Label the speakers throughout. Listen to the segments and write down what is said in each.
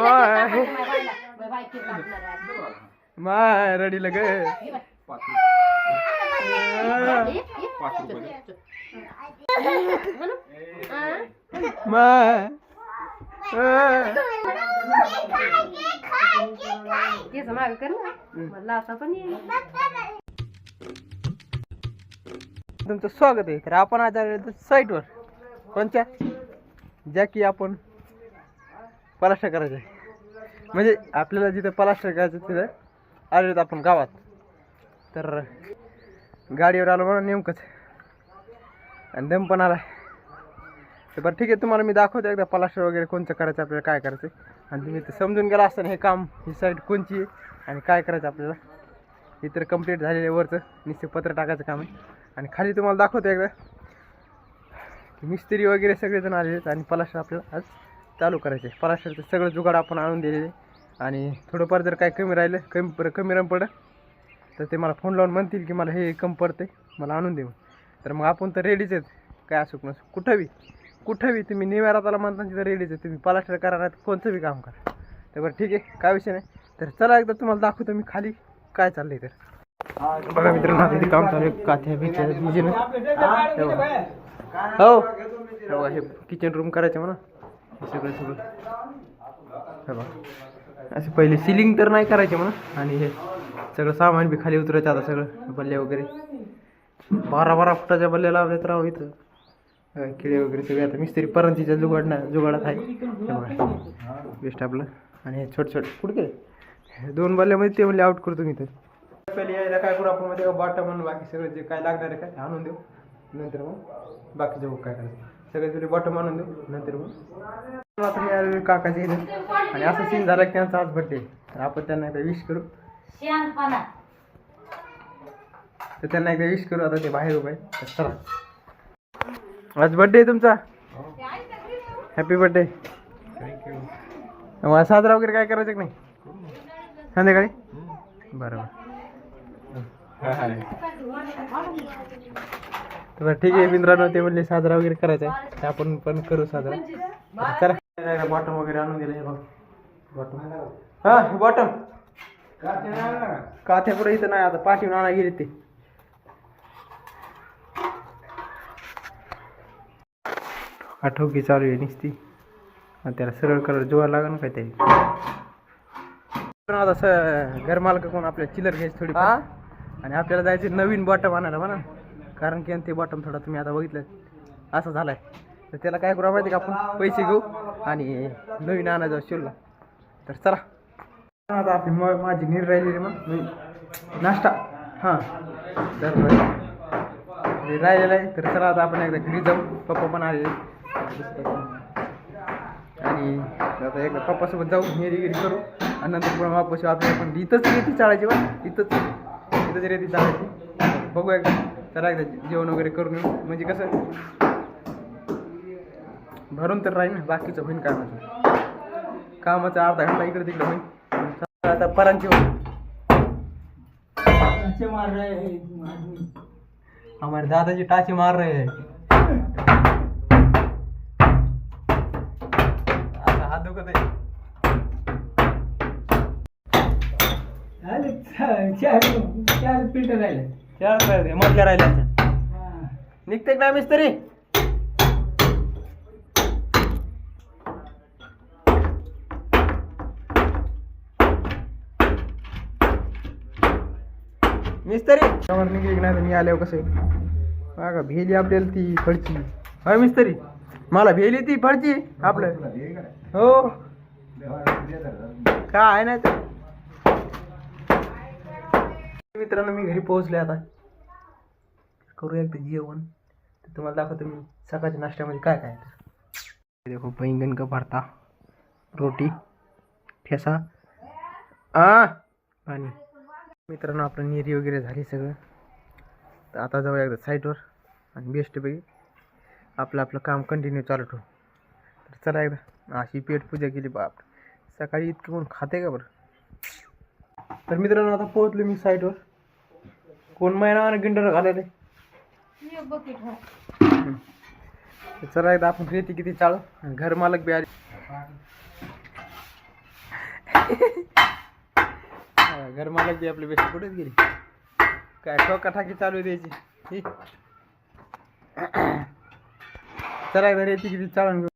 Speaker 1: आहे.
Speaker 2: माय रडी लग
Speaker 1: हे. हा?
Speaker 2: माय
Speaker 1: मागे कर लावता पण
Speaker 2: तुमचं स्वागत आहे तर आपण आज आलेलो साईटवर कोणत्या ज्या की आपण पलाष्टर करायचं आहे. म्हणजे आपल्याला जिथं पलाष्टर करायचं तिथं आलेलो आपण गावात. तर गाडीवर आलो म्हणून नेमकंच. आणि दम पण आला तर बरं ठीक आहे तुम्हाला मी दाखवतो एकदा पलास्टर वगैरे कोणतं करायचं आपल्याला काय करायचं. आणि तुम्ही ते समजून गेला असताना हे काम ही साईड कोणची आहे आणि काय करायचं आपल्याला. हे तर कंप्लीट झालेलं आहे वरचं. निश्चित पत्र टाकायचं काम आहे. आणि खाली तुम्हाला दाखवतो एकदा. मिस्त्री वगैरे सगळेजण आलेले आहेत आणि पलास्टर आपल्याला आज चालू करायचे. आहे सगळं जुगाड आपण आणून दिलेले. आणि थोडंफार जर काय कमी राहिलं कमी पर- कमी रम पडलं तर ते मला फोन लावून म्हणतील की मला हे कम पडते मला आणून देऊ तर मग आपण तर रेडीच आहेत. काय असू नसू कुठं बी कुठं तुम्ही निवाराताला म्हणता तिथं रेडीच आहे तुम्ही पलास्टर करा नाही कोणतं बी काम करा. तर बरं ठीक आहे काय विषय नाही. तर चला एकदा तुम्हाला दाखवतो मी खाली काय चाललंय तर. बघा मित्रांनो आता काम चालू आहे. काथ्या बिथ्या बिजीनं. हो. हे किचन रूम करायचं म्हणा. सगळं सगळं. हे बघा. असे पहिले सिलिंग तर नाही करायचे म्हणा आणि हे सगळं सामान बी खाली उतरायचं आता सगळं बल्ले वगैरे. बारा बारा फुटाच्या बल्ल्या लावल्यात राव इथं. किडे वगैरे सगळे आता मिस्त्री परंतीच्या जुगाडना जुगाडात आहे. बेस्ट आपलं. आणि हे छोट छोट. कुठे हे दोन बल्ल्यामध्ये ते म्हणले आउट करतो मी तर पहिले यायला काय करू आपण? मध्ये बॉटम म्हणून बाकी सगळं जे काय लागणार आहे काय आणून देऊ. नंतर मग बाकीचं जाऊ काय करायचं? सगळे बॉटम आणून देऊ नंतर मग. आता मी आलेलो काकाच्या इथं आणि असं सीन झाला की त्यांचा आज बड्डे तर आपण त्यांना एकदा विश करू. तर त्यांना एकदा विश करू आता ते बाहेर उभे. तर चला. आज बड्डे आहे तुमचा? हॅपी बड्डे मग साजरा वगैरे काय करायचं की नाही? संध्याकाळी? बरोबर. तर ठीक आहे मित्रांनो ते म्हणले साजरा वगैरे करायचा आहे. आपण पण करू साजरा. चला. बॉटम वगैरे आणून दिलं हे बघ. बॉटम हा बॉटम काथ्या पुढे इथं नाही आता पाठीवर आणा गेली ते. आठवकी चालू आहे नुसती त्याला सरळ कलर जोर लागेल काहीतरी. पण आता स घर मालक कोण आपल्याला चिलर घ्यायची थोडी आणि आपल्याला जायचं नवीन बॉटम आणायला म्हणा. कारण की ते बॉटम थोडा तुम्ही आता बघितलं. असं झालाय. तर त्याला काय करू माहिती का आपण? पैसे घेऊ आणि नवीन आणायचं शिवला तर चला. आता आपली म- माझी नीर राहिलेली मग मी नाश्ता. हां. तर राहिलेला राहिलेलं आहे. तर चला आता आपण एकदा घरी जाऊ. पप्पा पण आलेले आणि आता एकदा पप्पासोबत जाऊ. नेरीगिरी करू. आणि नंतर पण वापस आपल्याला पण इथंच रेती चाळायची बा. इथंच. इथंच रेती चाळायची बघू एकदा. चला एकदा जेवण वगैरे करून येऊ. म्हणजे कसं भरून तर राहील ना बाकीचं होईन कामाचं. कामाचा अर्धा घंटा इकडे तिकडे होईल आता परांची होईल. हमारे दादाजी टाचे मार रहे हैं. आता हात दुखत आहे. चार राहिले मधल्या राहिल्या निघते का मिस्त्री? मिस्त्री? निघली की नाही तर मी आल्यावर कसं? आहे बघा भेली आपल्याला ती फडची होय मिस्त्री? मला भेली ती फडची आपलं. हो काय? आहे नाही तर मित्रांनो मी घरी पोहोचले आता. करू एकदा जेवण. तर तुम्हाला दाखवतो मी सकाळच्या नाश्त्यामध्ये काय काय देखो बैंगन का भरता रोटी ठेसा आ पाणी. मित्रांनो आपलं नेरी वगैरे झाली सगळं. तर आता जाऊया एकदा साईटवर आणि बेस्टपैकी आपलं आपलं काम कंटिन्यू चालू ठेवू. तर चला एकदा. अशी पेट पूजा केली बाप सकाळी इतकं कोण खाते का बरं? तर मित्रांनो आता पोहोचलो मी साईटवर. कोण महिना गिंडर घालेले
Speaker 1: ये बकेट हा.
Speaker 2: तर चला एकदा आपण रेती किती चालू आणि घर मालक बी आले. घर मालक बी आपली बेस्ट कुठेच गेली. काय ठोका ठाकी चालू आहे द्यायची. चला घरी येते किती चालून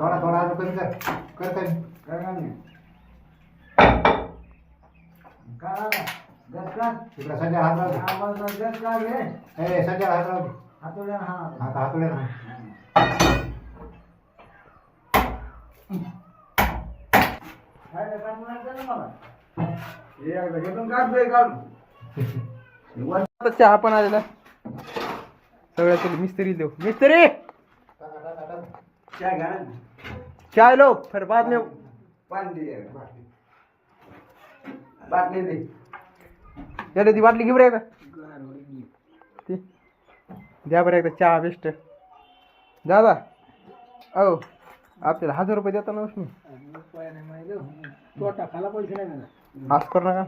Speaker 3: थोडा थोडा कमी कर कर कमी तिकडे संजय हात लावतो. ए संजय हात लावतो. हात. हातोड्या ना.
Speaker 2: आता चहा पण आलेला. सगळ्यात मिस्त्री देऊ. मिस्त्री! चाय लो फिर बाद में याला ती बाटली घेऊ रे एकदा. द्या बरं एकदा चहा बेस्ट दादा. अहो आपल्याला हजार रुपये देता ना उष्मी आज कर नका.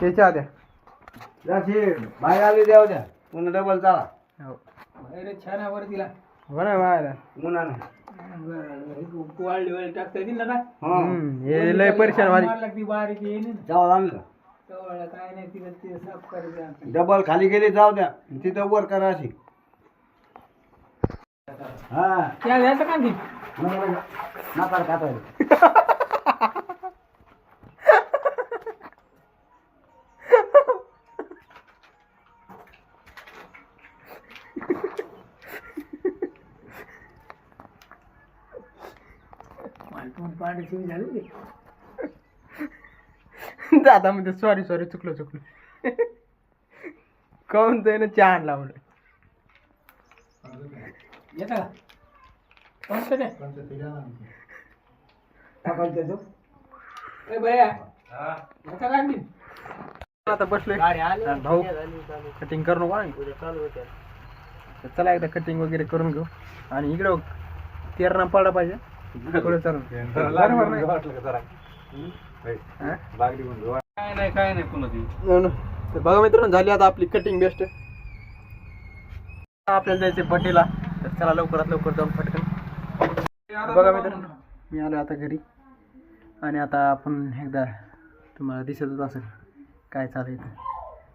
Speaker 2: ते चहा द्या
Speaker 3: बाहेर आली द्या द्या. पुन्हा डबल चाला.
Speaker 2: हो.
Speaker 4: छान आवर तिला.
Speaker 2: हो ना बाहेर
Speaker 3: उन्हानं
Speaker 4: वाळली वाळली टाकता येतील ना काय
Speaker 2: हे लय परेशान वाली
Speaker 4: मार लागती बारीक येईन
Speaker 3: जाऊ आणलं
Speaker 4: तेवढं काय नाही तिला ते साफ करायचं
Speaker 3: डबल खाली गेली जाऊ द्या. तिथं वर करा अशी. हा.
Speaker 4: त्या द्यायचं का ती
Speaker 3: नाकार खाता
Speaker 4: मालपून पांढरी झाली
Speaker 2: दादा म्हणजे सॉरी सॉरी चुकलो चुकलो. काऊन त्यानं चहा आणला म्हणून.
Speaker 4: येतं का? कोणतं ए
Speaker 2: आता बसलोय भाऊ कटिंग करू नको ना. तर चला एकदा कटिंग वगैरे करून घेऊ आणि इकडं तेरणा पडला पाहिजे थोडं चालून बरोबर नाही? हा?
Speaker 3: काय नाही काय नाही पुन्हा
Speaker 2: हो ना. तर बघा मित्रांनो झाली आता आपली कटिंग बेस्ट आपल्याला जायचे बड्डेला तर चला लवकरात लवकर जाऊन पटकन बघा मित्रांनो मी आलो आता घरी. आणि आता आपण एकदा तुम्हाला दिसतच असेल काय चालू आहे इथं.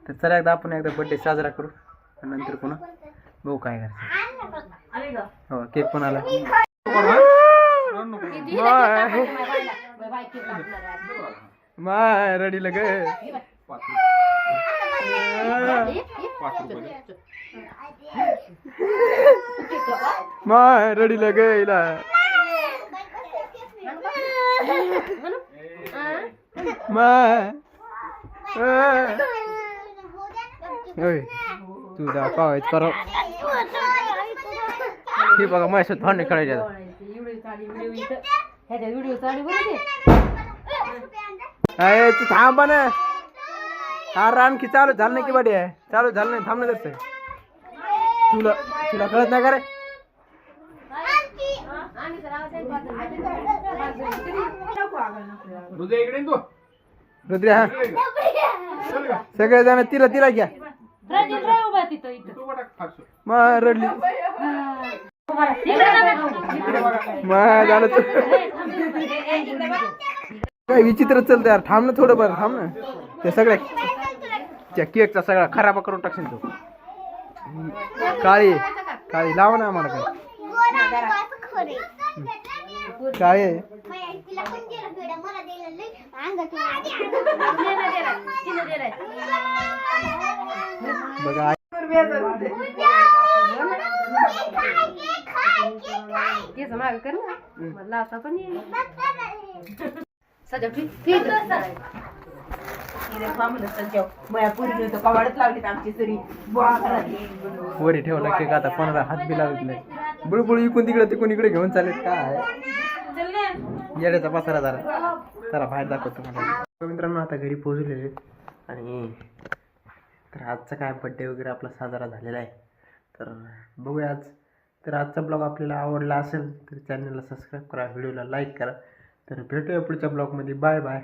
Speaker 2: तर चला एकदा आपण एकदा बड्डे साजरा करू आणि नंतर पुन्हा बघू काय करायचं. हो केक पण आला.
Speaker 1: किती दिले ते टाकायचे माझ्या बाईला.
Speaker 2: तुझा पावायच करा हे बघा माझ्या भांडणे खेळायचे आता. अरे तू थांब ना हा रान की चालू झालं नाही की बडी आहे चालू झालं नाही थांब ना तुला तुला कळत नाही का रे
Speaker 3: इकडे तू.
Speaker 2: हा. सगळे जण तिला तिला घ्या.
Speaker 1: रणजित राय उभा आहे तिथं इथं.
Speaker 2: मग रडली.
Speaker 1: इकडे बघा.
Speaker 2: मग झालं तू. काय विचित्र चालतं यार. थांब ना थोडं बरं थांब ना. त्या सगळ्या त्या केकचा सगळा खराब करून टाकशील तू. काळी काळी लाव ना आम्हाला काय. काळी आहे.
Speaker 1: तिनं दिलंय.
Speaker 2: बघा
Speaker 1: केस माग कर ना. मला आता पण येईल ठीक
Speaker 2: वरी ठेवला केक आता कोणाला हात बी लावत नाही. बुळबुळ इकून तिकडे तिकून इकडे घेऊन चालेल काय? येड्याचा पसारा जरा. जरा बाहेर दाखवतो मला मित्रांनो आता घरी पोहोचलेले आणि तर आजचा काय बड्डे वगैरे आपला साजरा झालेला आहे. तर बघूया आज. तर आजचा ब्लॉग आपल्याला आवडला असेल तर चॅनलला सबस्क्राईब करा व्हिडिओला लाईक करा. तर भेटूया पुढच्या ब्लॉगमध्ये बाय बाय